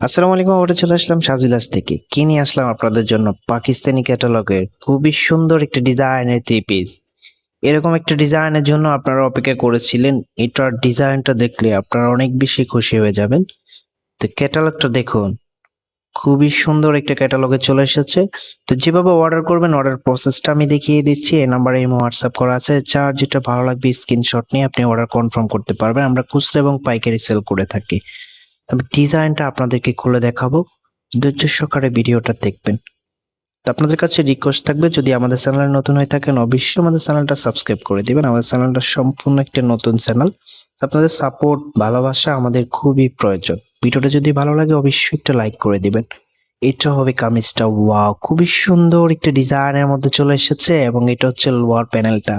আসসালামু আলাইকুম আমরা চলে আসলাম সাজুলাস থেকে। কি নিয়ে আসলাম আপনাদের জন্য? পাকিস্তানি ক্যাটালগের খুবই সুন্দর একটা ডিজাইনের থ্রি পিস এরকম একটা ডিজাইনের জন্য আপনারা অপেক্ষা করেছিলেন। এটার ডিজাইনটা দেখলে আপনারা অনেক বেশি খুশি হয়ে যাবেন। তো ক্যাটালগটা দেখুন। খুবই সুন্দর একটা ক্যাটালগে চলে এসেছে। তো যেভাবে অর্ডার করবেন অর্ডার প্রসেসটা আমি দেখিয়ে দিচ্ছি। এই নাম্বারে এমো হোয়াটসঅ্যাপ করা আছে। যার যেটা ভালো লাগবে স্ক্রিনশট নিয়ে আপনি অর্ডার কনফার্ম করতে পারবেন। আমরা খুচরা এবং পাইকারি সেল করে থাকি। আমি ডিজাইনটা আপনাদেরকে খুলে দেখাবো। ধৈর্য সহকারে ভিডিওটা দেখবেন। তো আপনাদের কাছে রিকোয়েস্ট থাকবে, যদি আমাদের চ্যানেলে নতুন হয়ে থাকেন, অবশ্যই আমাদের চ্যানেলটা সাবস্ক্রাইব করে দিবেন। আমাদের চ্যানেলটা সম্পূর্ণ একটা নতুন চ্যানেল। আপনাদের সাপোর্ট ভালোবাসা আমাদের খুবই প্রয়োজন। ভিডিওটা যদি ভালো লাগে, অবশ্যই একটা লাইক করে দিবেন। এটা হবে কামিজটা। ওয়াও, খুবই সুন্দর একটা ডিজাইনের মধ্যে চলে এসেছে এবং এটা হচ্ছে লোয়ার প্যানেলটা।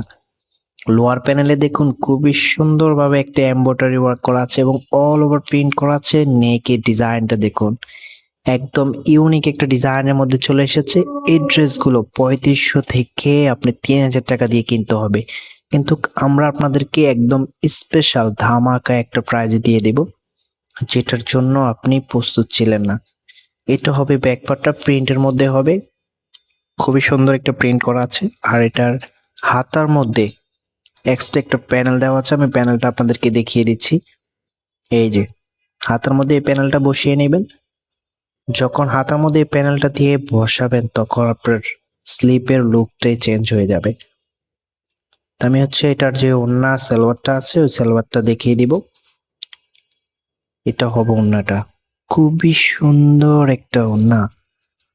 লোয়ার প্যানেলে দেখুন খুবই সুন্দরভাবে একটা এমব্রয়ডারি ওয়ার্ক করা আছে এবং অল ওভার প্রিন্ট করা আছে নেকের ডিজাইনটা দেখুন। একদম ইউনিক একটা ডিজাইনের মধ্যে চলে এসেছে। এই ড্রেসগুলো পঁয়ত্রিশশো থেকে আপনি তিন হাজার টাকা দিয়ে কিনতে হবে। কিন্তু আমরা আপনাদেরকে একদম স্পেশাল ধামাকা একটা প্রাইজ দিয়ে দেব, যেটার জন্য আপনি প্রস্তুত ছিলেন না। এটা হবে ব্যাকপার্টটা প্রিন্টের মধ্যে হবে। খুবই সুন্দর একটা প্রিন্ট করা আছে। আর এটার হাতার মধ্যে এক্সট্রা একটা প্যানেল দেওয়া আছে, আমি প্যানেলটা আপনাদেরকে দেখিয়ে দিচ্ছি। এই যে, হাতার মধ্যে এই প্যানেলটা বসিয়ে নেবেন। যখন হাতার মধ্যে এই প্যানেলটা দিয়ে বসাবেন, তখন আপনার স্লিপের লুকটাই চেঞ্জ হয়ে যাবে। আমি হচ্ছে এটার যে ওন্না সালোয়ারটা আছে, ওই সালোয়ারটা দেখিয়ে দিব। এটা হবে ওন্নাটা খুবই সুন্দর একটা ওন্না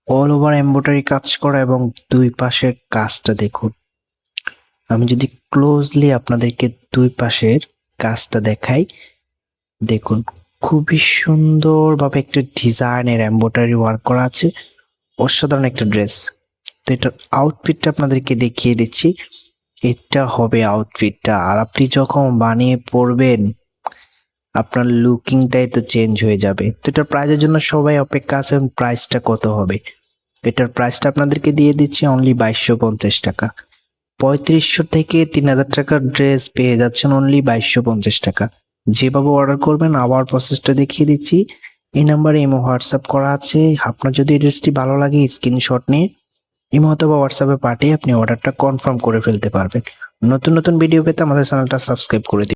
অল ওভার এমব্রয়ডারি কাজ করা এবং দুই পাশের কাজটা দেখুন। আমি যদি ক্লোজলি আপনাদেরকে দুই পাশের কাজটা দেখাই, দেখুন খুবই সুন্দরভাবে একটা ডিজাইনের এম্ব্রয়ডারি ওয়ার্ক করা আছে, অসাধারণ একটা ড্রেস তো এটার আউটফিটটা আপনাদেরকে দেখিয়ে দিচ্ছি, এটা হবে আউটফিটটা আর আপনি যখন বানিয়ে পরবেন, আপনার লুকিংটাই তো চেঞ্জ হয়ে যাবে। তো এটার প্রাইজের জন্য সবাই অপেক্ষা আছেন প্রাইসটা কত হবে। এটার প্রাইসটা আপনাদেরকে দিয়ে দিচ্ছি অনলি বাইশশো পঞ্চাশ টাকা। পঁয়ত্রিশশো থেকে তিন হাজার টাকার ড্রেস পেয়ে যাচ্ছেন অনলি বাইশশো পঞ্চাশ টাকা। যেভাবে অর্ডার করবেন, আবার প্রসেসটা দেখিয়ে দিচ্ছি। এই নাম্বারে ইমো হোয়াটসঅ্যাপ করা আছে। আপনার যদি ড্রেসটি ভালো লাগে স্ক্রিনশট নিয়ে ইমো অথবা হোয়াটসঅ্যাপে পাঠিয়ে আপনি অর্ডারটা কনফার্ম করে ফেলতে পারবেন। নতুন নতুন ভিডিও পেতে আমাদের চ্যানেলটা সাবস্ক্রাইব করে দিন।